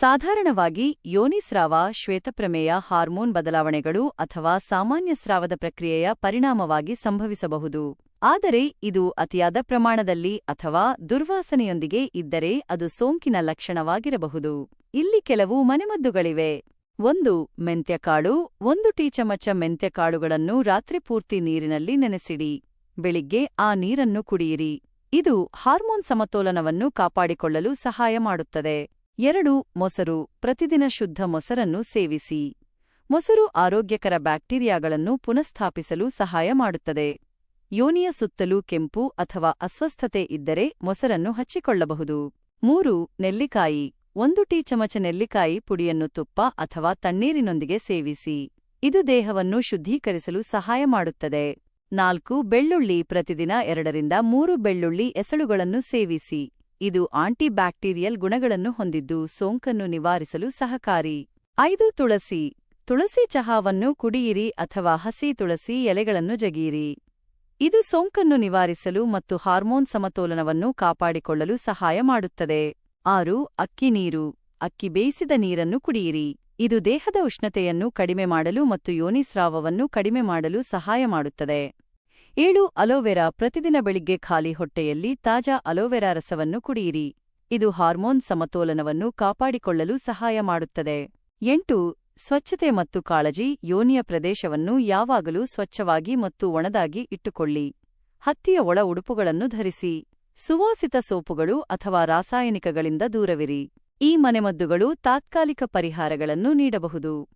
ಸಾಧಾರಣವಾಗಿ ಯೋನಿಸ್ರಾವ ಶ್ವೇತಪ್ರಮೇಯ ಹಾರ್ಮೋನ್ ಬದಲಾವಣೆಗಳು ಅಥವಾ ಸಾಮಾನ್ಯ ಸ್ರಾವದ ಪ್ರಕ್ರಿಯೆಯ ಪರಿಣಾಮವಾಗಿ ಸಂಭವಿಸಬಹುದು. ಆದರೆ ಇದು ಅತಿಯಾದ ಪ್ರಮಾಣದಲ್ಲಿ ಅಥವಾ ದುರ್ವಾಸನೆಯೊಂದಿಗೆ ಇದ್ದರೆ ಅದು ಸೋಂಕಿನ ಲಕ್ಷಣವಾಗಿರಬಹುದು. ಇಲ್ಲಿ ಕೆಲವು ಮನೆಮದ್ದುಗಳಿವೆ. ಒಂದು, ಮೆಂತ್ಯಕಾಳು. ಒಂದು ಟೀ ಚಮಚ ಮೆಂತ್ಯಕಾಳುಗಳನ್ನು ರಾತ್ರಿ ಪೂರ್ತಿ ನೀರಿನಲ್ಲಿ ನೆನೆಸಿಡಿ. ಬೆಳಿಗ್ಗೆ ಆ ನೀರನ್ನು ಕುಡಿಯಿರಿ. ಇದು ಹಾರ್ಮೋನ್ ಸಮತೋಲನವನ್ನು ಕಾಪಾಡಿಕೊಳ್ಳಲು ಸಹಾಯ ಮಾಡುತ್ತದೆ. ಎರಡು, ಮೊಸರು. ಪ್ರತಿದಿನ ಶುದ್ಧ ಮೊಸರನ್ನು ಸೇವಿಸಿ. ಮೊಸರು ಆರೋಗ್ಯಕರ ಬ್ಯಾಕ್ಟೀರಿಯಾಗಳನ್ನು ಪುನಃಸ್ಥಾಪಿಸಲು ಸಹಾಯ ಮಾಡುತ್ತದೆ. ಯೋನಿಯ ಸುತ್ತಲೂ ಕೆಂಪು ಅಥವಾ ಅಸ್ವಸ್ಥತೆ ಇದ್ದರೆ ಮೊಸರನ್ನು ಹಚ್ಚಿಕೊಳ್ಳಬಹುದು. ಮೂರು, ನೆಲ್ಲಿಕಾಯಿ. ಒಂದು ಟೀ ಚಮಚ ನೆಲ್ಲಿಕಾಯಿ ಪುಡಿಯನ್ನು ತುಪ್ಪ ಅಥವಾ ತಣ್ಣೀರಿನೊಂದಿಗೆ ಸೇವಿಸಿ. ಇದು ದೇಹವನ್ನು ಶುದ್ಧೀಕರಿಸಲು ಸಹಾಯ ಮಾಡುತ್ತದೆ. ನಾಲ್ಕು, ಬೆಳ್ಳುಳ್ಳಿ. ಪ್ರತಿದಿನ ಎರಡರಿಂದ ಮೂರು ಬೆಳ್ಳುಳ್ಳಿ ಎಸಳುಗಳನ್ನು ಸೇವಿಸಿ. ಇದು ಆಂಟಿಬ್ಯಾಕ್ಟೀರಿಯಲ್ ಗುಣಗಳನ್ನು ಹೊಂದಿದ್ದು ಸೋಂಕನ್ನು ನಿವಾರಿಸಲು ಸಹಕಾರಿ. ಐದು, ತುಳಸಿ. ತುಳಸಿ ಚಹಾವನ್ನು ಕುಡಿಯಿರಿ ಅಥವಾ ಹಸಿ ತುಳಸಿ ಎಲೆಗಳನ್ನು ಜಗಿಯಿರಿ. ಇದು ಸೋಂಕನ್ನು ನಿವಾರಿಸಲು ಮತ್ತು ಹಾರ್ಮೋನ್ ಸಮತೋಲನವನ್ನು ಕಾಪಾಡಿಕೊಳ್ಳಲು ಸಹಾಯ ಮಾಡುತ್ತದೆ. ಆರು, ಅಕ್ಕಿ ನೀರು. ಅಕ್ಕಿ ಬೇಯಿಸಿದ ನೀರನ್ನು ಕುಡಿಯಿರಿ. ಇದು ದೇಹದ ಉಷ್ಣತೆಯನ್ನು ಕಡಿಮೆ ಮಾಡಲು ಮತ್ತು ಯೋನಿಸ್ರಾವವನ್ನು ಕಡಿಮೆ ಮಾಡಲು ಸಹಾಯ ಮಾಡುತ್ತದೆ. ಏಳು ಅಲೋವೆರಾ ಪ್ರತಿದಿನ ಬೆಳಿಗ್ಗೆ ಖಾಲಿ ಹೊಟ್ಟೆಯಲ್ಲಿ ತಾಜಾ ಅಲೋವೆರಾ ರಸವನ್ನು ಕುಡಿಯಿರಿ. ಇದು ಹಾರ್ಮೋನ್ ಸಮತೋಲನವನ್ನು ಕಾಪಾಡಿಕೊಳ್ಳಲು ಸಹಾಯ ಮಾಡುತ್ತದೆ. ಎಂಟು, ಸ್ವಚ್ಛತೆ ಮತ್ತು ಕಾಳಜಿ ಯೋನಿಯ ಪ್ರದೇಶವನ್ನು ಯಾವಾಗಲೂ ಸ್ವಚ್ಛವಾಗಿ ಮತ್ತು ಒಣದಾಗಿ ಇಟ್ಟುಕೊಳ್ಳಿ. ಹತ್ತಿಯ ಒಳ ಉಡುಪುಗಳನ್ನು ಧರಿಸಿ. ಸುವಾಸಿತ ಸೋಪುಗಳು ಅಥವಾ ರಾಸಾಯನಿಕಗಳಿಂದ ದೂರವಿರಿ. ಈ ಮನೆಮದ್ದುಗಳು ತಾತ್ಕಾಲಿಕ ಪರಿಹಾರಗಳನ್ನು ನೀಡಬಹುದು.